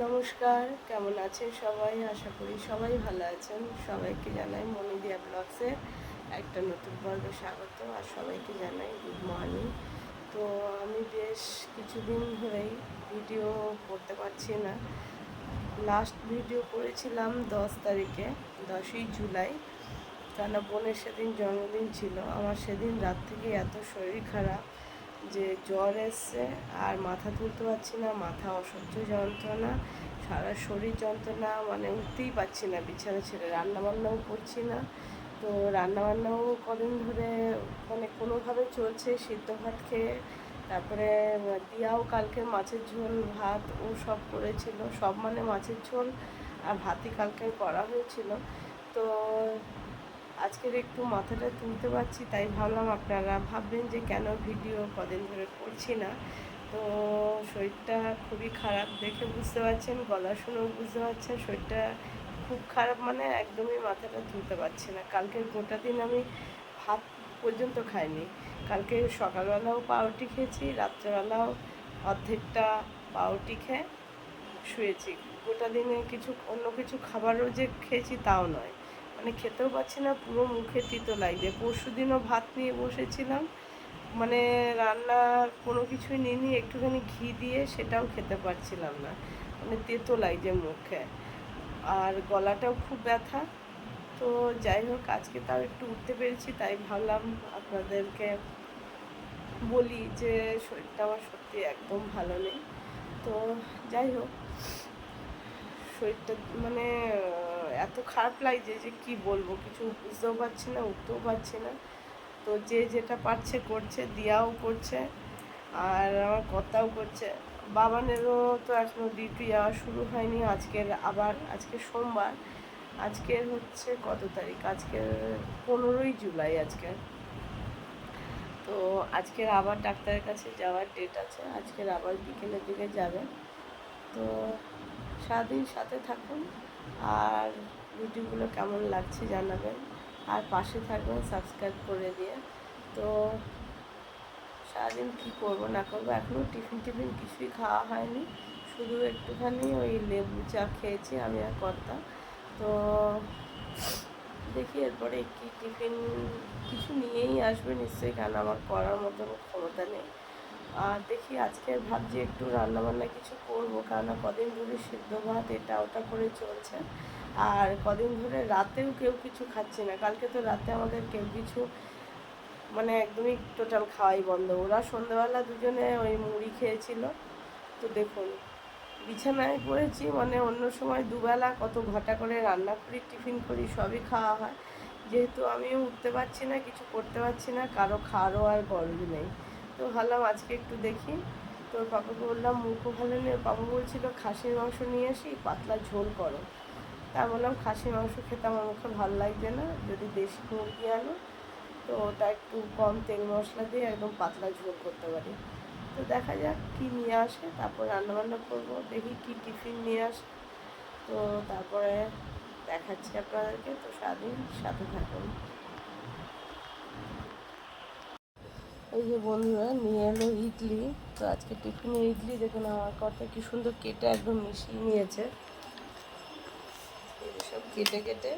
নমস্কার, কেমন আছেন সবাই? আশা করি সবাই ভালো আছেন। সবাইকে জানাই মনিদিয়া ব্লগসে একটা নতুন পর্বে স্বাগত আর সবাইকে জানাই গুড মর্নিং তো আমি বেশ কিছুদিন ধরেই ভিডিও করতে পারছি না। লাস্ট ভিডিও করেছিলাম দশ তারিখে, দশই জুলাই। কেন বোনের সেদিন জন্মদিন ছিল। আমার সেদিন রাত থেকে এত শরীর খারাপ। যে জ্বর এসছে আর মাথা তুলতে পারছি না, মাথা অসহ্য যন্ত্রণা, সারা শরীর যন্ত্রণা মানে উঠতেই পারছি না, বিছানা ছেড়ে রান্নাবান্নাও করছি না। তো রান্নাবান্নাও কদিন ধরে মানে কোনোভাবে চলছে, সিদ্ধ ভাত খেয়ে, তারপরে দিয়াও কালকে মাছের ঝোল, ভাত ও সব করেছিল, সব মানে মাছের ঝোল আর ভাতই কালকে করা হয়েছিল। তো আজকের একটু মাথাটা তুলতে পারছি, তাই ভাবলাম আপনারা ভাববেন যে কেন ভিডিও কদিন ধরে করছি না। তো শরীরটা খুবই খারাপ দেখে বুঝতে পারছেন, গলা শুনেও বুঝতে পারছেন, শরীরটা খুব খারাপ মানে একদমই মাথাটা তুলতে পারছি না। কালকের গোটা দিন আমি ভাত পর্যন্ত খাইনি। কালকে সকালবেলাও পাউরুটি খেয়েছি, রাত্রেবেলাও অর্ধেকটা পাউরুটি খেয়ে শুয়েছি। গোটা দিনে কিছু অন্য কিছু খাবারও যে খেয়েছি তাও নয়। মানে খেতেও পাচ্ছি না, পুরো মুখে তিতো লাগবে পরশু দিনও ভাত নিয়ে বসেছিলাম মানে রান্না কোনো কিছুই নিইনি, একটুখানি ঘি দিয়ে সেটাও খেতে পারছিলাম না মানে তেতো লাগছে মুখে। আর গলাটাও খুব ব্যথা, তো যাই হোক, আজকে তাও একটু উঠতে পেরেছি, তাই ভাবলাম আপনাদেরকে বলি যে শরীরটা আমার সত্যি একদম ভালো নেই। তো যাই হোক, শরীরটা মানে এত খারাপ লাগছে যে কি বলব? কিছু বুঝতেও পারছি না, উঠতেও পারছি না। তো যে যেটা পারছে করছে, দিয়াও করছে আর আমার কর্তাও করছে। বাবানেরও তো এখনও ডিউটি যাওয়া শুরু হয়নি, আজকের আবার, আজকে সোমবার। আজকের হচ্ছে কত তারিখ? আজকের পনেরোই জুলাই আজকে। তো আজকের আবার ডাক্তারের কাছে যাওয়ার ডেট আছে, আজকের আবার বিকেলের দিকে যাবে। তো সারাদিন সাথে থাকুন। আর ভিডিওগুলো কেমন লাগছে জানাবেন। আর পাশে থাকবেন সাবস্ক্রাইব করে দিয়ে। তো সারাদিন কী করব না করব? এখনও টিফিন টিফিন কিছুই খাওয়া হয়নি। শুধু একটুখানি ওই লেবু চা খেয়েছি, আমি আর কর্তা। তো দেখি এরপরে কি টিফিন কিছু নিয়েই আসবে। নিশ্চয়ই কারণ আমার করার মতো ক্ষমতা নেই। আর দেখি আজকে ভাবছি একটু রান্নাবান্না কিছু করব কারণ কদিন ধরে সিদ্ধ ভাত এটা ওটা করে চলছে। আর কদিন ধরে রাতেও কেউ কিছু খাচ্ছে না, কালকে তো রাতে আমাদের কেউ কিছু মানে একদমই টোটাল খাওয়াই বন্ধ। ওরা সন্ধ্যাবেলা দুজনে ওই মুড়ি খেয়েছিল, তো দেখুন, বিছানায় পড়েছি মানে অন্য সময় দুবেলা কত ঘটা করে রান্না করি, টিফিন করি, সবই খাওয়া হয়। যেহেতু আমিও উঠতে পারছি না, কিছু করতে পারছি না, কারও খাওয়ারও আর গরজ নেই। তো ভাবলাম আজকে একটু দেখি। তো পাপাকে বললাম, মুখও ভালো নেই। পাপা বলছিল, খাসির মাংস নিয়ে আসি, পাতলা ঝোল করো। তা বললাম, খাসির মাংস খেতে আমার মুখে ভালো লাগবে না, যদি দেশি মুরগি আনো, তো ওটা একটু কম তেল মশলা দিয়ে একদম পাতলা ঝোল করতে পারি। তো দেখা যাক কী নিয়ে আসে, তারপর রান্নাবান্না করব, দেখি কী টিফিন নিয়ে আসে। তো তারপরে দেখাচ্ছি আপনাদেরকে। তো সারাদিন সাথে থাকুন। এই যে বন্ধুরা, নিয়ে এলো ইডলি। তো আজকে টিফিনে ইডলি, দেখুন আমার কথা কি সুন্দর কেটে একদম মিশিয়ে নিয়েছে। সব কেটে কেটে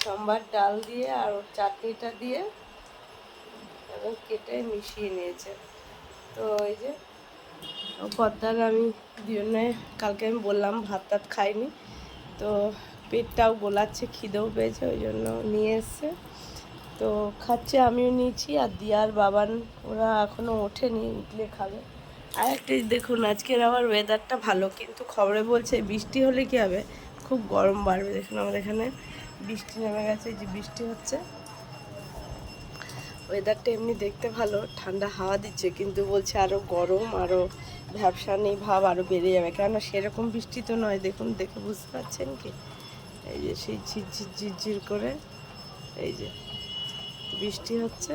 সোমবার ডাল দিয়ে আর ওর চাটনিটা দিয়ে এবং কেটে মিশিয়ে নিয়েছে। তো এই যে কর্তার আমি দুজনে, কালকে আমি বললাম ভাত টাত খাইনি, তো পেটটাও গোলাচ্ছে, খিদেও পেয়েছে, ওই জন্য নিয়ে এসছে। তো খাচ্ছে, আমিও নিয়েছি, আর দিয়ার বাবান, ওরা এখনও ওঠেনি উঠলে খাবে। আর একটা দেখুন, আজকের আবার ওয়েদারটা ভালো, কিন্তু খবরে বলছে বৃষ্টি হলে কী হবে? খুব গরম বাড়বে, দেখুন আমাদের এখানে বৃষ্টি নেমে গেছে যে বৃষ্টি হচ্ছে। ওয়েদারটা এমনি দেখতে ভালো, ঠান্ডা হাওয়া দিচ্ছে, কিন্তু বলছে আরও গরম আরও ভ্যাবসা নেই, ভাব আরও বেড়ে যাবে, কেননা সেরকম বৃষ্টি তো নয়, দেখুন, দেখে বুঝতে পারছেন কি? এই যে সেই ঝিরঝির ঝিরঝির করে, এই যে বৃষ্টি হচ্ছে,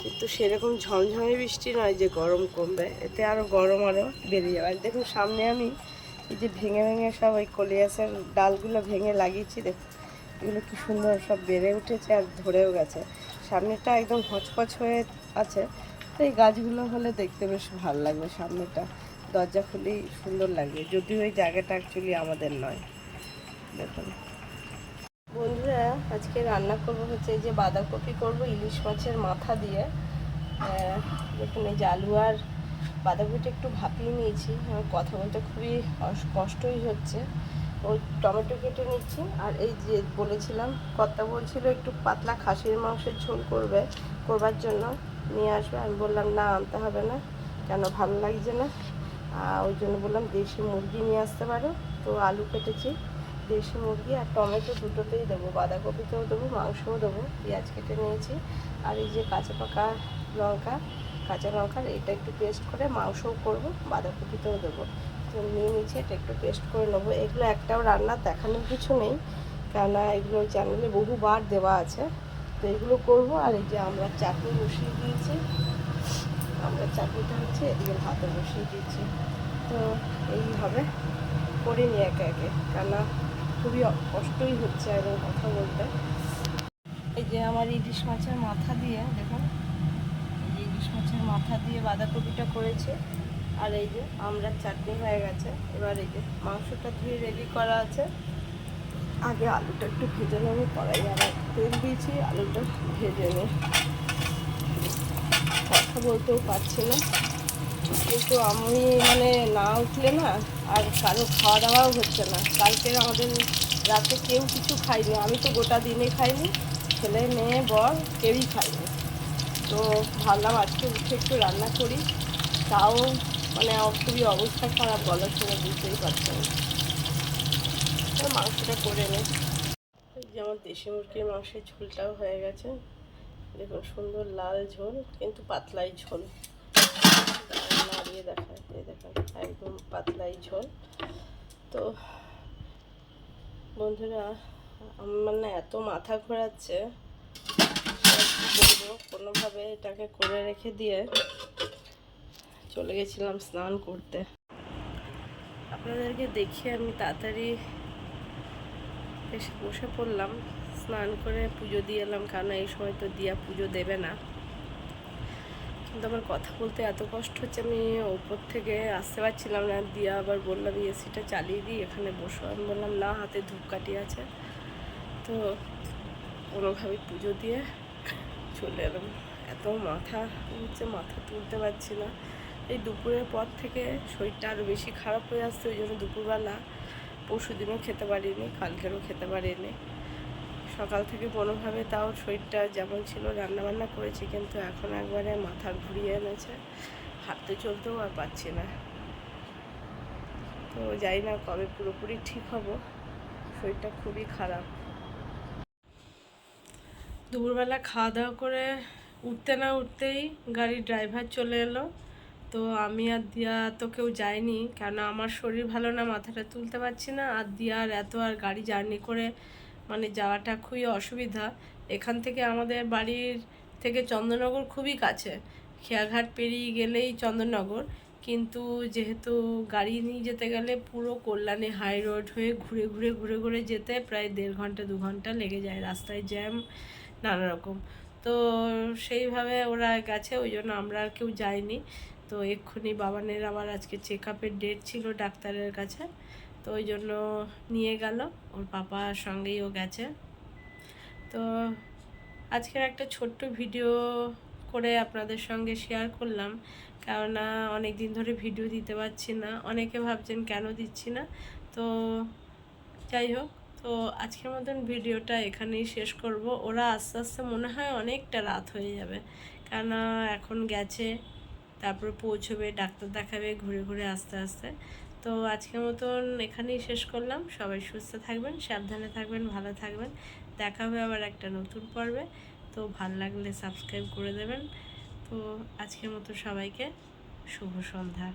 কিন্তু সেরকম ঝমঝমে বৃষ্টি নয় যে গরম কমবে, এতে আরও গরম আরও বেড়ে যাবে। দেখুন, সামনে আমি এই যে ভেঙে ভেঙে সব ওই কলিয়াসের ডালগুলো ভেঙে লাগিয়েছি দেখুন এগুলো কি সুন্দর সব বেড়ে উঠেছে আর ধরেও গেছে। সামনেটা একদম হচপচ হয়ে আছে, তো এই গাছগুলো হলে দেখতে বেশ ভালো লাগবে সামনেটা দরজা খুলেই সুন্দর লাগবে, যদিও ওই জায়গাটা অ্যাকচুয়ালি আমাদের নয়। দেখুন। বন্ধুরা আজকে রান্না করব হচ্ছে এই যে বাঁধাকপি করব, ইলিশ মাছের মাথা দিয়ে। দেখুন, এই আলু আর বাঁধাকপিটা একটু ভাপিয়ে নিয়েছি। আমার কথা বলতে খুবই কষ্টই হচ্ছে। ওই টমেটো কেটে নিচ্ছি। আর এই যে বলেছিলাম, কর্তা বলছিল একটু পাতলা খাসির মাংসের ঝোল করবে, করবার জন্য নিয়ে আসবে। আমি বললাম, না, আনতে হবে না, কেন ভালো লাগছে না? আর ওই জন্য বললাম, দেশি মুরগি নিয়ে আসতে পারো। তো আলু কেটেছি। দেশি মুরগি আর টমেটো দুটোতেই দেবো, বাঁধাকপিতেও দেবো, মাংসও দেবো, পেঁয়াজ কেটে নিয়েছি। আর এই যে কাঁচা পাকা লঙ্কা, কাঁচা লঙ্কার এটা একটু পেস্ট করে মাংসও করব, বাঁধাকপিতেও দেবো। তো নিয়ে নিচ্ছি, এটা একটু পেস্ট করে নেব। এগুলো একটাও রান্না দেখানোর কিছু নেই, কেননা এগুলো চ্যানেলে বহুবার দেওয়া আছে। তো এগুলো করব, আর এই যে আমরা চাটনি বসিয়ে দিয়েছি, আমরা চাটনিটা হচ্ছে এদিকে ভাতে বসিয়ে দিয়েছি। তো এই হবে, করে নিই একে একে, কেননা খুবই কষ্টই হচ্ছে এবং কথা বলতে। এই যে আমার ইলিশ মাছের মাথা দিয়ে, দেখুন ইলিশ মাছের মাথা দিয়ে বাঁধাকপিটা করেছে, আর এই যে আমরা চাটনি হয়ে গেছে। এবার এই যে মাংসটা ধুয়ে রেডি করা আছে। আগে আলুটা একটু ভেজে নেব, কড়াই আবার তেল দিয়েছি, আলুটা ভেজে নিই কথা বলতেও পারছি না। কিন্তু আমি মানে না উঠলে না আর কারও খাওয়া দাওয়াও হচ্ছে না। কালকে আমাদের রাতে কেউ কিছু খাইনি আমি তো গোটা দিনে খাইনি। ছেলে, মেয়ে, বর কেউই খাইনি তো ভাবলাম আজকে উঠে একটু রান্না করি। তাও মানে খুবই অবস্থা খারাপ গলার সময় বুঝতেই পারছেন মাংসটা করে নিই এই যে আমার দেশি মুরগির মাংসের ঝোলটাও হয়ে গেছে। দেখুন, সুন্দর লাল ঝোল, কিন্তু পাতলাই ঝোল। নাড়িয়ে দেখায় এই দেখুন একদম পাতলাই ঝোল। তো বন্ধুরা আমার না এত মাথা ঘোরাচ্ছে কোনোভাবে এটাকে করে রেখে দিয়ে চলে গেছিলাম স্নান করতে। আপনাদেরকে দেখিয়ে আমি তাড়াতাড়ি এসে বসে পড়লাম, স্নান করে পুজো দিয়ে এলাম, কারণ এই সময় তো দিয়া পুজো দেবে না। কিন্তু আমার কথা বলতে এত কষ্ট হচ্ছে, আমি ওপর থেকে আসতে পারছিলাম না। দিয়া আবার বললাম এসিটা চালিয়ে দিই, এখানে বসো। আমি বললাম, না, হাতে ধূপকাঠি আছে। তো কোনোভাবে পুজো দিয়ে চলে এলাম। এত মাথা হচ্ছে, মাথা তুলতে পারছি না। এই দুপুরের পর থেকে শরীরটা আরও বেশি খারাপ হয়ে আসছে, ওই জন্য দুপুরবেলা পরশু দিনও খেতে পারিনি, কালকেরও খেতে পারিনি। সকাল থেকে কোনোভাবে তাও শরীরটা যেমন ছিল, রান্নাবান্না করেছি, কিন্তু এখন একবারে মাথা ঘুরিয়ে এনেছে। হাঁটতে চলতেও আর পাচ্ছি না। তো জানি না কবে পুরোপুরি ঠিক হব। শরীরটা খুবই খারাপ। দুপুরবেলা খাওয়া দাওয়া করে উঠতে না উঠতেই গাড়ির ড্রাইভার চলে এলো। তো আমি আর দিয়া তো কেউ যায়নি কেন আমার শরীর ভালো না, মাথাটা তুলতে পারছি না। আর দিয়া আর এত আর গাড়ি জার্নি করে মানে যাওয়াটা খুবই অসুবিধা। এখান থেকে আমাদের বাড়ির থেকে চন্দননগর খুবই কাছে। খেয়াঘাট পেরিয়ে গেলেই চন্দননগর। কিন্তু যেহেতু গাড়ি নিয়ে যেতে গেলে পুরো কল্যাণী হাই রোড হয়ে ঘুরে ঘুরে ঘুরে ঘুরে যেতে প্রায় দেড় ঘণ্টা, দু ঘণ্টা লেগে যায় রাস্তায় জ্যাম, নানা রকম। তো সেইভাবে ওরা গেছে, ওই জন্য আমরা আর কেউ যাইনি। তো এক্ষুনি বাবানের আবার আজকে চেক আপের ডেট ছিল ডাক্তারের কাছে। তো ওই জন্য নিয়ে গেল। ওর পাপার সঙ্গেই ও গেছে। তো আজকের একটা ছোট্ট ভিডিও করে আপনাদের সঙ্গে শেয়ার করলাম। কেননা অনেক দিন ধরে ভিডিও দিতে পারছি না। অনেকে ভাবছেন কেন দিচ্ছি না? তো যাই হোক, তো আজকের মতন ভিডিওটা এখানেই শেষ করব। ওরা আস্তে আস্তে মনে হয় অনেকটা রাত হয়ে যাবে। কেননা এখন গেছে, তারপরে পৌঁছবে, ডাক্তার দেখাবে, ঘুরে ঘুরে আস্তে আস্তে। তো আজকের মতন এখানেই শেষ করলাম। সবাই সুস্থ থাকবেন, সাবধানে থাকবেন, ভালো থাকবেন। দেখা হবে আবার একটা নতুন পর্বে। তো ভালো লাগলে সাবস্ক্রাইব করে দেবেন। তো আজকের মতো সবাইকে শুভ সন্ধ্যা।